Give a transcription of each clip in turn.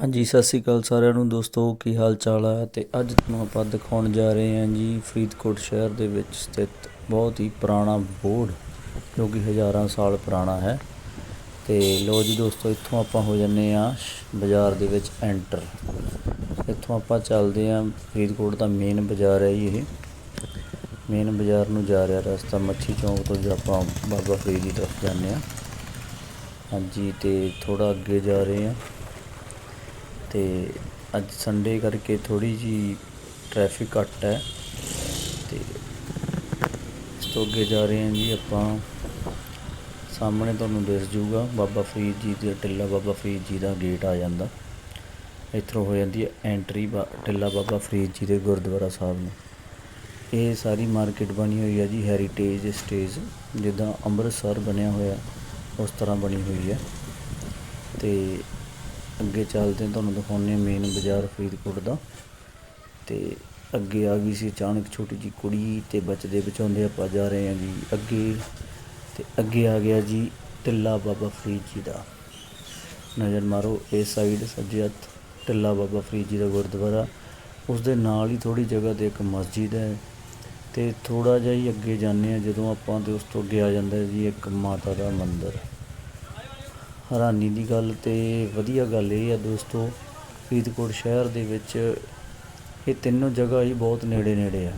ਹਾਂਜੀ, ਸਤਿ ਸ਼੍ਰੀ ਅਕਾਲ ਸਾਰਿਆਂ ਨੂੰ ਦੋਸਤੋ, ਕੀ ਹਾਲ ਚਾਲ ਹੈ ਤੇ ਅੱਜ ਤੁਹਾਨੂੰ ਆਪਾਂ ਦਿਖਾਉਣ ਜਾ ਰਹੇ ਹਾਂ ਜੀ ਫਰੀਦਕੋਟ ਸ਼ਹਿਰ ਦੇ ਵਿੱਚ ਸਥਿਤ ਬਹੁਤ ਹੀ ਪੁਰਾਣਾ ਬੋਰਡ, ਜੋ ਕਿ ਹਜ਼ਾਰਾਂ ਸਾਲ ਪੁਰਾਣਾ ਹੈ। ਤੇ ਲੋ ਜੀ ਦੋਸਤੋ, ਇੱਥੋਂ ਆਪਾਂ ਹੋ ਜੰਨੇ ਆ ਬਾਜ਼ਾਰ ਦੇ ਵਿੱਚ ਐਂਟਰ। ਇੱਥੋਂ ਆਪਾਂ ਚੱਲਦੇ ਆ ਫਰੀਦਕੋਟ ਦਾ ਮੇਨ ਬਾਜ਼ਾਰ ਹੈ ਜੀ ਇਹ। ਮੇਨ ਬਾਜ਼ਾਰ ਨੂੰ ਜਾ ਰਿਹਾ ਰਸਤਾ ਮੱਛੀ ਚੌਂਕ ਤੋਂ ਜੇ ਆਪਾਂ ਬਾਬਾ ਫਰੀਦ ਦੀ ਤਰਫ ਜਾਂਦੇ ਆ ਹਾਂਜੀ, ਤੇ ਥੋੜਾ ਅੱਗੇ ਜਾ ਰਹੇ ਆ ਤੇ ਅੱਜ ਸੰਡੇ ਕਰਕੇ ਥੋੜ੍ਹੀ ਜਿਹੀ ਟ੍ਰੈਫਿਕ ਘੱਟ ਹੈ ਅਤੇ ਇਸ ਤੋਂ ਅੱਗੇ ਜਾ ਰਹੇ ਹਾਂ ਜੀ ਆਪਾਂ। ਸਾਹਮਣੇ ਤੁਹਾਨੂੰ ਦਿਸ ਜੂਗਾ ਬਾਬਾ ਫਰੀਦ ਜੀ ਦੇ ਟਿੱਲਾ ਬਾਬਾ ਫਰੀਦ ਜੀ ਦਾ ਗੇਟ ਆ ਜਾਂਦਾ। ਇੱਥੋਂ ਹੋ ਜਾਂਦੀ ਹੈ ਐਂਟਰੀ ਬਾ- ਟਿੱਲਾ ਬਾਬਾ ਫਰੀਦ ਜੀ ਦੇ ਗੁਰਦੁਆਰਾ ਸਾਹਿਬ ਨੂੰ। ਇਹ ਸਾਰੀ ਮਾਰਕੀਟ ਬਣੀ ਹੋਈ ਹੈ ਜੀ ਹੈਰੀਟੇਜ ਸਟੇਜ ਜਿੱਦਾਂ ਅੰਮ੍ਰਿਤਸਰ ਬਣਿਆ ਹੋਇਆ, ਉਸ ਤਰ੍ਹਾਂ ਬਣੀ ਹੋਈ ਹੈ। ਤੇ ਅੱਗੇ ਚੱਲਦੇ ਹਾਂ, ਤੁਹਾਨੂੰ ਦਿਖਾਉਂਦੇ ਹਾਂ ਮੇਨ ਬਾਜ਼ਾਰ ਫਰੀਦਕੋਟ ਦਾ। ਤੇ ਅੱਗੇ ਆ ਗਈ ਸੀ ਅਚਾਨਕ ਛੋਟੀ ਜੀ ਕੁੜੀ ਤੇ ਬਚਦੇ ਬਚਾਉਂਦੇ ਆਪਾਂ ਜਾ ਰਹੇ ਹਾਂ ਜੀ ਅੱਗੇ। ਤੇ ਅੱਗੇ ਆ ਗਿਆ ਜੀ ਟਿੱਲਾ ਬਾਬਾ ਫਰੀਦ ਜੀ ਦਾ। ਨਜ਼ਰ ਮਾਰੋ ਇਸ ਸਾਈਡ ਸੱਜੇ ਹੱਥ ਟਿੱਲਾ ਬਾਬਾ ਫਰੀਦ ਜੀ ਦਾ ਗੁਰਦੁਆਰਾ। ਉਸ ਦੇ ਨਾਲ ਹੀ ਥੋੜੀ ਜਗ੍ਹਾ ਤੇ ਇੱਕ ਮਸਜਿਦ ਹੈ। ਤੇ ਥੋੜਾ ਜਿਹਾ ਹੀ ਅੱਗੇ ਜਾਂਦੇ ਆ ਜਦੋਂ ਆਪਾਂ ਤੇ ਉਸ ਤੋਂ ਅੱਗੇ ਆ ਜਾਂਦਾ ਜੀ ਇੱਕ ਮਾਤਾ ਦਾ ਮੰਦਿਰ। ਹੈਰਾਨੀ ਦੀ ਗੱਲ ਤੇ ਵਧੀਆ ਗੱਲ ਇਹ ਆ ਦੋਸਤੋ, ਫਰੀਦਕੋਟ ਸ਼ਹਿਰ ਦੇ ਵਿੱਚ ਇਹ ਤਿੰਨੋਂ ਜਗ੍ਹਾ ਹੀ ਬਹੁਤ ਨੇੜੇ ਨੇੜੇ ਆ।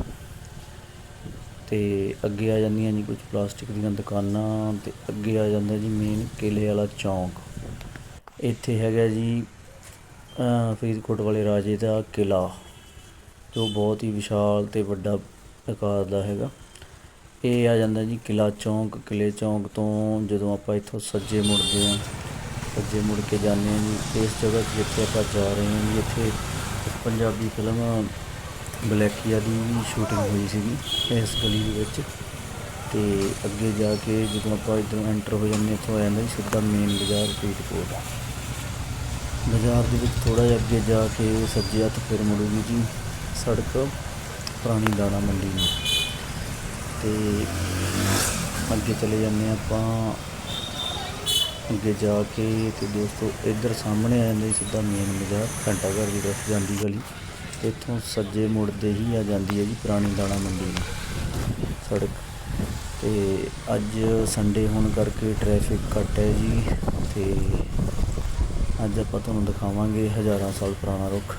ਤੇ ਅੱਗੇ ਆ ਜਾਂਦੀਆਂ ਜੀ ਕੁਝ ਪਲਾਸਟਿਕ ਦੀਆਂ ਦੁਕਾਨਾਂ ਤੇ ਅੱਗੇ ਆ ਜਾਂਦਾ ਜੀ ਮੇਨ ਕਿਲੇ ਵਾਲਾ ਚੌਂਕ। ਇੱਥੇ ਹੈਗਾ ਜੀ ਫਰੀਦਕੋਟ ਵਾਲੇ ਰਾਜੇ ਦਾ ਕਿਲਾ, ਜੋ ਬਹੁਤ ਹੀ ਵਿਸ਼ਾਲ ਤੇ ਵੱਡਾ ਆਕਾਰ ਦਾ ਹੈਗਾ। ਇਹ ਆ ਜਾਂਦਾ ਜੀ ਕਿਲਾ ਚੌਂਕ ਕਿਲੇ ਚੌਂਕ ਤੋਂ ਜਦੋਂ ਆਪਾਂ ਇੱਥੋਂ ਸੱਜੇ ਮੁੜਦੇ ਹਾਂ ਸੱਜੇ ਮੁੜ ਕੇ ਜਾਂਦੇ ਹਾਂ ਜੀ ਇਸ ਜਗ੍ਹਾ 'ਤੇ ਜਿੱਥੇ ਆਪਾਂ ਜਾ ਰਹੇ ਹਾਂ ਜੀ ਇੱਥੇ ਪੰਜਾਬੀ ਫਿਲਮ ਬਲੈਕੀਆ ਦੀ ਵੀ ਸ਼ੂਟਿੰਗ ਹੋਈ ਸੀਗੀ ਇਸ ਗਲੀ ਦੇ ਵਿੱਚ ਤੇ ਅੱਗੇ ਜਾ ਕੇ ਜਦੋਂ ਆਪਾਂ ਇੱਧਰੋਂ ਐਂਟਰ ਹੋ ਜਾਂਦੇ ਹਾਂ, ਇੱਥੋਂ ਆ ਜਾਂਦਾ ਜੀ ਸਿੱਧਾ ਮੇਨ ਬਾਜ਼ਾਰ ਫਰੀਦਕੋਟ। ਬਾਜ਼ਾਰ ਦੇ ਵਿੱਚ ਥੋੜਾ ਜਿਹਾ ਅੱਗੇ ਜਾ ਕੇ ਸੱਜੇ ਹੱਥ ਫਿਰ ਮੁੜੂਗੀ ਜੀ ਸੜਕ ਪੁਰਾਣੀ ਦਾਣਾ ਮੰਡੀ ਨੂੰ। ਤੇ ਅੱਗੇ ਚਲੇ ਜਾਂਦੇ ਹਾਂ ਆਪਾਂ। ਅੱਗੇ ਜਾ ਕੇ ਤੇ ਦੋਸਤੋ ਇੱਧਰ ਸਾਹਮਣੇ ਆ ਜਾਂਦਾ ਸਿੱਧਾ ਮੇਨ ਬਾਜ਼ਾਰ, ਘੰਟਾ ਘਰ ਦੀ ਤਰਫ ਜਾਂਦੀ ਗਲੀ। ਇੱਥੋਂ ਸੱਜੇ ਮੁੜਦੇ ਹੀ ਆ ਜਾਂਦੀ ਹੈ ਜੀ ਪੁਰਾਣੀ ਦਾਣਾ ਮੰਡੀ ਨੂੰ ਸੜਕ। ਤੇ ਅੱਜ ਸੰਡੇ ਹੋਣ ਕਰਕੇ ਟ੍ਰੈਫਿਕ ਘੱਟ ਹੈ ਜੀ ਤੇ ਅੱਜ ਆਪਾਂ ਤੁਹਾਨੂੰ ਦਿਖਾਵਾਂਗੇ ਹਜ਼ਾਰਾਂ ਸਾਲ ਪੁਰਾਣਾ ਰੁੱਖ।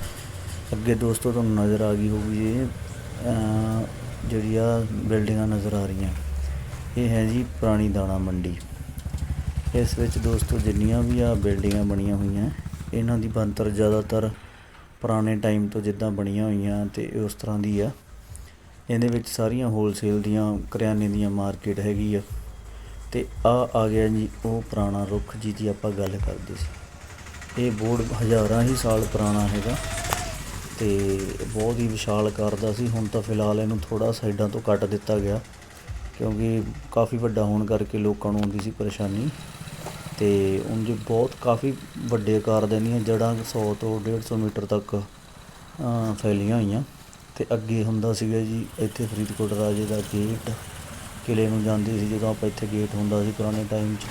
ਅੱਗੇ ਦੋਸਤੋ ਤੁਹਾਨੂੰ ਨਜ਼ਰ ਆ ਗਈ ਹੋਊਗੀ ਇਹ ਜਿਹੜੀ ਆ ਬਿਲਡਿੰਗਾਂ ਨਜ਼ਰ ਆ ਰਹੀਆਂ, ਇਹ ਹੈ ਜੀ ਪੁਰਾਣੀ ਦਾਣਾ ਮੰਡੀ। ਇਸ ਵਿੱਚ ਦੋਸਤੋ ਜਿੰਨੀਆਂ ਵੀ ਆ ਬਿਲਡਿੰਗਾਂ ਬਣੀਆਂ ਹੋਈਆਂ, ਇਹਨਾਂ ਦੀ ਬਣਤਰ ਜ਼ਿਆਦਾਤਰ ਪੁਰਾਣੇ ਟਾਈਮ ਤੋਂ ਜਿੱਦਾਂ ਬਣੀਆਂ ਹੋਈਆਂ ਤੇ ਉਸ ਤਰ੍ਹਾਂ ਦੀ ਆ। ਇਹਦੇ ਵਿੱਚ ਸਾਰੀਆਂ ਹੋਲਸੇਲ ਦੀਆਂ ਕਰਿਆਨੇ ਦੀਆਂ ਮਾਰਕੀਟ ਹੈਗੀ ਆ ਤੇ ਆ ਆ ਗਿਆ ਜੀ ਉਹ ਪੁਰਾਣਾ ਰੁੱਖ ਜੀ ਜਿਹਦੀ ਆਪਾਂ ਗੱਲ ਕਰਦੇ ਸੀ। ਇਹ ਬੋਰਡ ਹਜ਼ਾਰਾਂ ਹੀ ਸਾਲ ਪੁਰਾਣਾ ਹੈਗਾ। ਤੇ ਬਹੁਤ ਹੀ ਵਿਸ਼ਾਲ ਆਕਾਰ ਦਾ ਸੀ। ਹੁਣ ਤਾਂ ਫਿਲਹਾਲ ਇਹਨੂੰ ਥੋੜਾ ਸਾਈਡਾਂ ਤੋਂ ਕੱਟ ਦਿੱਤਾ ਗਿਆ ਕਿਉਂਕਿ ਕਾਫੀ ਵੱਡਾ ਹੋਣ ਕਰਕੇ ਲੋਕਾਂ ਨੂੰ ਆਉਂਦੀ ਸੀ ਪਰੇਸ਼ਾਨੀ। ਤੇ ਉਂਝ ਬਹੁਤ ਕਾਫੀ ਵੱਡੇ ਆਕਾਰ ਦੇ ਦੀਆਂ ਜੜ੍ਹਾਂ 100 ਤੋਂ 150 ਮੀਟਰ ਤੱਕ ਫੈਲੀਆਂ ਹੋਈਆਂ। ਤੇ ਅੱਗੇ ਹੁੰਦਾ ਸੀਗਾ ਜੀ ਇੱਥੇ ਫਰੀਦਕੋਟ ਰਾਜੇ ਦਾ ਗੇਟ ਕਿਲੇ ਨੂੰ ਜਾਂਦੇ ਸੀ ਜਦੋਂ ਆਪਾਂ ਇੱਥੇ ਗੇਟ ਹੁੰਦਾ ਸੀ ਪੁਰਾਣੇ ਟਾਈਮ 'ਚ।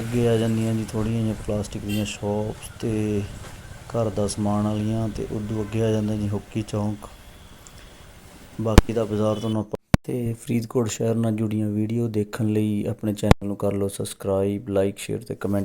ਅੱਗੇ ਆ ਜਾਂਦੀਆਂ ਜੀ ਥੋੜ੍ਹੀਆਂ ਜਿਹੀਆਂ ਪਲਾਸਟਿਕ ਦੀਆਂ ਸ਼ਾਪਸ ਤੇ ਘਰ ਦਾ ਸਮਾਨ ਵਾਲੀਆਂ ਤੇ ਉਦੋਂ ਅੱਗੇ ਆ ਜਾਂਦਾ ਜੀ ਹੋਕੀ ਚੌਂਕ। ਬਾਕੀ ਦਾ ਬਾਜ਼ਾਰ ਤੁਹਾਨੂੰ ਆਪਾਂ ਤੇ ਫਰੀਦਕੋਟ ਸ਼ਹਿਰ ਨਾਲ ਜੁੜੀਆਂ ਵੀਡੀਓ ਦੇਖਣ ਲਈ ਆਪਣੇ ਚੈਨਲ ਨੂੰ ਕਰ ਲਓ ਸਬਸਕ੍ਰਾਈਬ ਲਾਈਕ ਸ਼ੇਅਰ ਤੇ ਕਮੈਂਟ